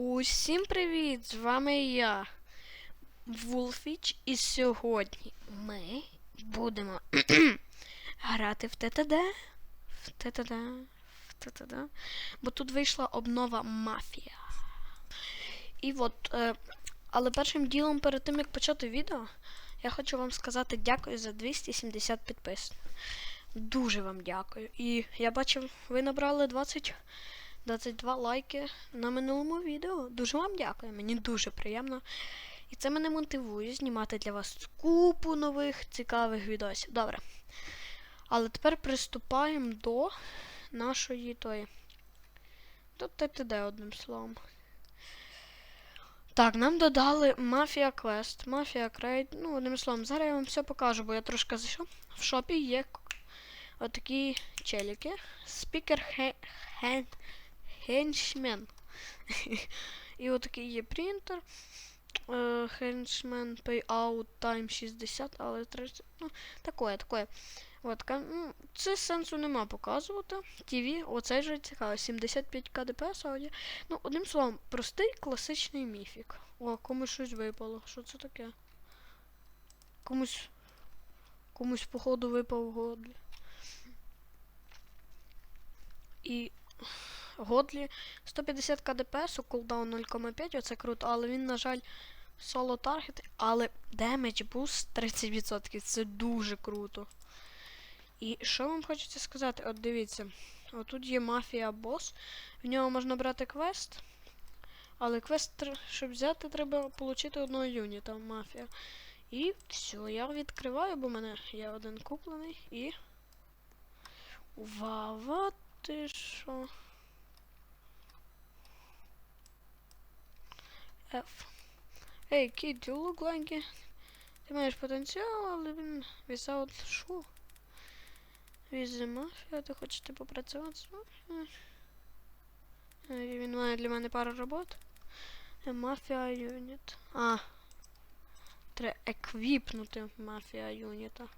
Усім привіт! З вами я, Вулфіч, і сьогодні ми будемо грати в ТТД. В ТТД. В ТТД. Бо тут вийшла обнова мафія. І от, е, але першим ділом, перед тим як почати відео, я хочу вам сказати дякую за 270 підписів. Дуже вам дякую. І я бачив, ви набрали 20. 22 лайки на минулому відео. Дуже вам дякую, мені дуже приємно. І це мене мотивує знімати для вас купу нових цікавих відосів. Добре. Але тепер приступаємо до нашої тої. До ТТД, одним словом. Так, нам додали Мафія Квест, Мафія Крейд. Ну, одним словом, зараз я вам все покажу, бо я трошки зайшов. В шопі є отакі челіки. Спікер хен. Хенчмен. І отакий є принтер. Хенчмен Payout Time 60, але 30. Ну, такое, такое. От, ну, це сенсу нема показувати. ТВ, оцей же цікаво. 75 КДПС аудіо. Ну, одним словом, простий класичний міфік. О, комусь щось випало. Що це таке? Комусь. Комусь, походу, випав годлі. І. Годлі 150 КДПС, кулдаун 0,5, оце круто, але він, на жаль, соло таргет, але демедж буст 30%. Це дуже круто. І що вам хочеться сказати? От дивіться, отут є мафія бос, в нього можна брати квест. Але квест, щоб взяти, треба отримати одного юніта мафія. І все, я відкриваю, бо в мене є один куплений і. Вава, ти що? F. Ей, кіт, ти look like it. Ти маєш потенціал, але він without що? Візи мафія, ти хочеш ти попрацювати з мафією? Е, Він має для мене пару робот. Мафія юніт. А. Треба еквіпнути мафія юніта.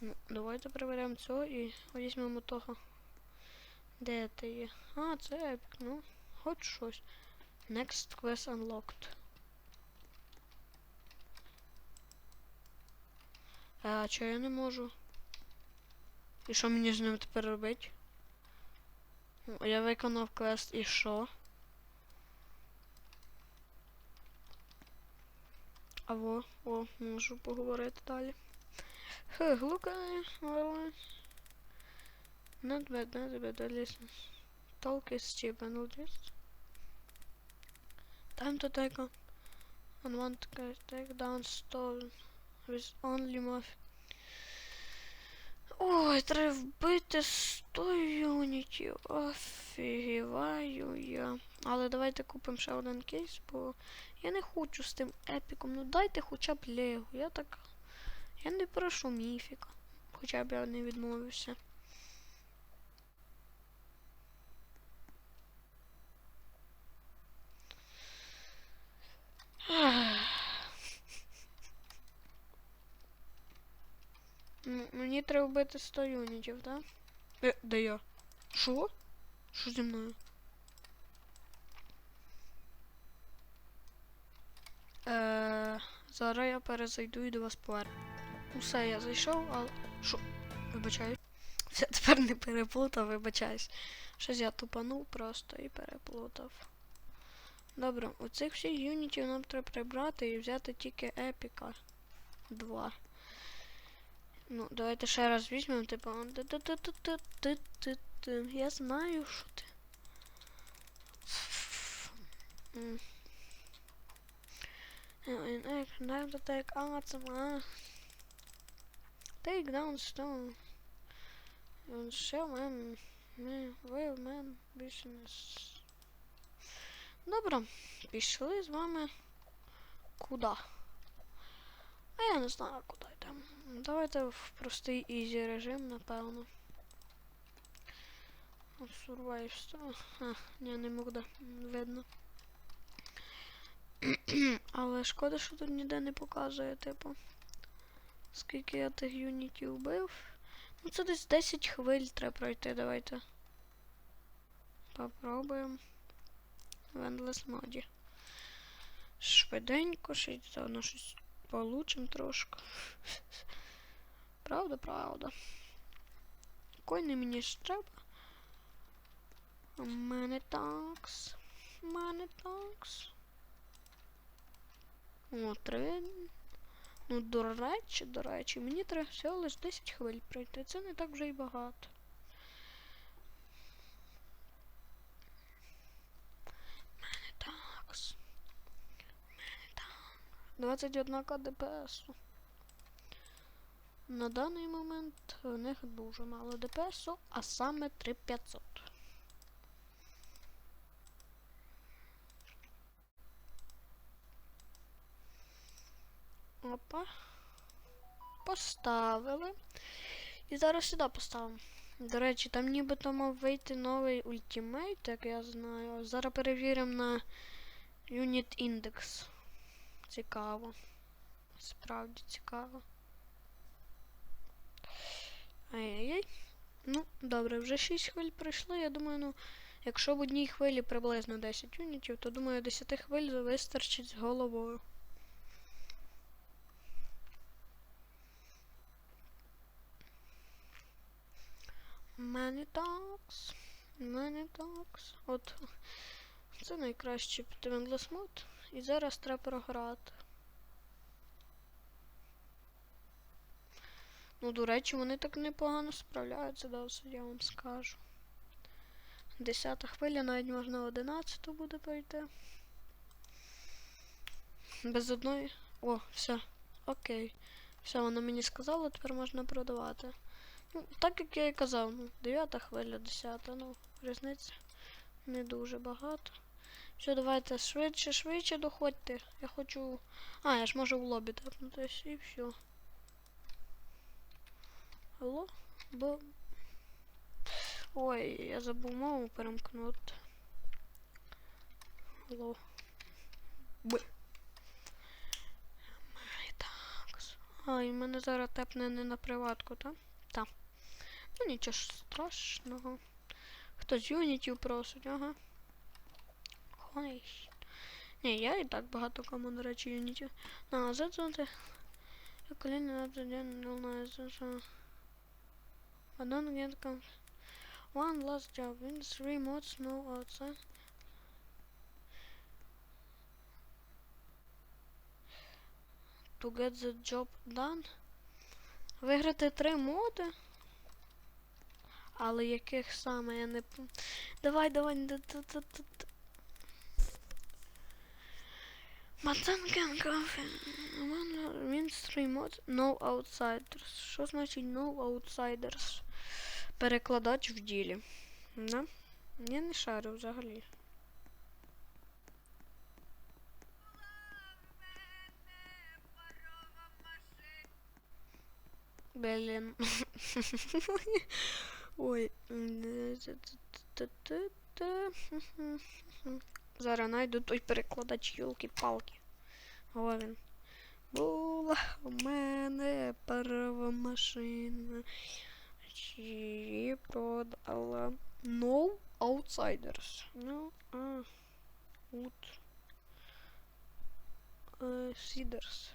Ну, давайте перевіряємо цього і візьмемо того. Де ти є? А, це епік, ну, хоч щось. Next quest unlocked. А чого я не можу? І що мені з ним тепер робити? Ну, Я виконав квест і що? Аво, о, можу поговорити далі. Look at it. Not bad, not bad, listen. Talk is cheap and all this. Time to take on and want to take down stone with only my Ой, треба вбити 100 юнітів. Офігіваю я. Але давайте купимо ще один кейс, бо я не хочу з тим епіком. Ну дайте хоча б легу. Я так. Я не прошу міфіка. Хоча б я не відмовився. Мені треба вбити 100 юнітів, так? Е, де я? Що? Що зі мною? Е, зараз я перезайду і до вас поверну. Усе, я зайшов, але... Що? Вибачаюсь. Все, тепер не переплутав, вибачаюсь. Щось я тупанув просто і переплутав. Добре, оцих всіх юнітів нам треба прибрати і взяти тільки епіка. Два. Ну, давайте ще раз візьмемо, типу. Я знаю, що ти. Now to take awesome Take down stone. And show man. Me, well man business. Добре, пішли з вами куди? А я не знаю, куди йдемо. Давайте в простий ізі режим, напевно. 100. А, ні, не можна, видно. Але шкода, що тут ніде не показує, типу. Скільки я тих юнітів вбив. Ну це десь 10 хвиль треба пройти, давайте. Попробуємо. В Endless моді. Швиденько, ще заодно щось получим трошки. Правда, правда. Коїни мені ж треба. У мене такс. У мене такс. О, три. Ну, до речі, до речі, мені треба всього лише 10 хвиль пройти. Це не так вже й багато. У мене такс. У мене так. 21 КДПС. На даний момент в них дуже мало ДПСу, а саме 3500. Опа. Поставили. І зараз сюди поставимо. До речі, там нібито мав вийти новий ультимейт, як я знаю. Зараз перевіримо на Unit Index. Цікаво. Справді цікаво. Ай-яй-яй. Ну, добре, вже 6 хвиль пройшло. Я думаю, ну, якщо в одній хвилі приблизно 10 юнітів, то думаю, 10 хвиль вистачить з головою. Many talks, many talks. От це найкращий Endless мод. І зараз треба програти. Ну, до речі, вони так непогано справляються, досить, я вам скажу. Десята хвиля, навіть можна одинадцяту буде пройти. Без одної. О, все. Окей. Все, вона мені сказала, тепер можна продавати. Ну, так як я і казав, ну, 9 хвиля, 10, ну, різниця не дуже багато. Все, давайте швидше, швидше доходьте. Я хочу. А, я ж можу в лобі тапнутися і все. Алло? Бо. Ой, я забув мову перемкнути. Алло. Б. А, і мене зараз тепне не на приватку, так? Так. Ну нічого страшного. Хтось юнітів просить, ага. Ой. Ні, я і так багато кому, до речі, юнітів. На, задзвонити. День не знаю, що. I don't get com one last job in three mods no outside. To get the job done. Виграти три моди. Але яких саме я не Давай, давай. One means three mods, no outsiders. Що значить no outsiders? Перекладач в ділі. Да? Я не шарю взагалі. Блін. Ой. Зараз найду той перекладач юлки-палки. О, він. Була у мене перша машина. Її продала. No outsiders. No а, out. Uh, Seeders.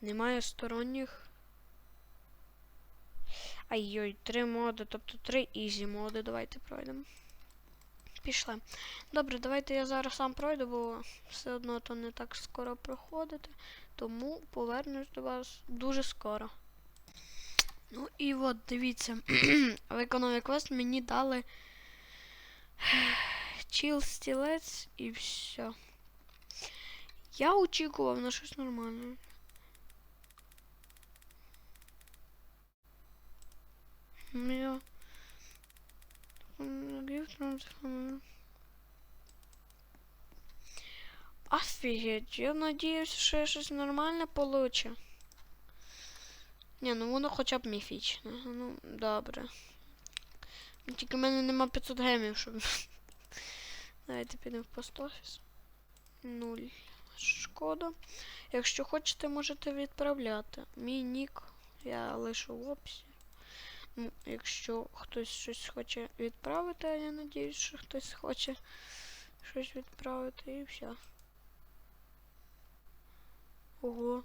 Немає сторонніх. Ай-ой, три моди, тобто три ізі моди. Давайте пройдемо. Пішли. Добре, давайте я зараз сам пройду, бо все одно то не так скоро проходити. Тому повернусь до вас дуже скоро. Ну і от, дивіться, в економі квест мені дали чіл стілець і все. Я очікував на щось нормальне. Я... Офігеть, я надіюсь, що я щось нормальне получу. Ні, ну воно хоча б міфічне. Ну, добре. Тільки в мене нема 500 гемів, щоб. Давайте підемо в пост-офіс. Нуль. Шкода. Якщо хочете, можете відправляти. Мій нік я лишу в описі. Ну, якщо хтось щось хоче відправити, а я надіюсь, що хтось хоче щось відправити і все. Ого.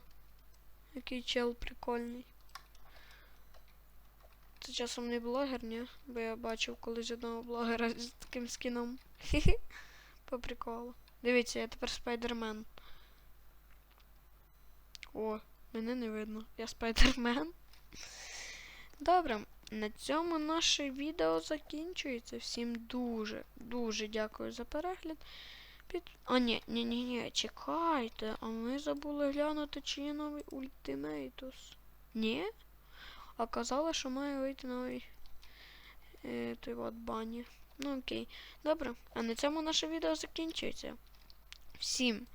Який чел прикольний. Це часом не блогер, ні? Бо я бачив колись одного блогера з таким скіном. Хі-хі. По приколу. Дивіться, я тепер спайдермен. О, мене не видно. Я спайдермен. Добре, на цьому наше відео закінчується. Всім дуже, дуже дякую за перегляд. Під... А, ні, ні, ні, ні, чекайте, а ми забули глянути, чи є новий ультимейтус. Ні? А казали, що має вийти новий е, той от бані. Ну окей. Добре, а на цьому наше відео закінчується. Всім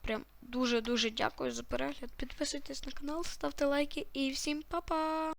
прям дуже-дуже дякую за перегляд. Підписуйтесь на канал, ставте лайки і всім па-па!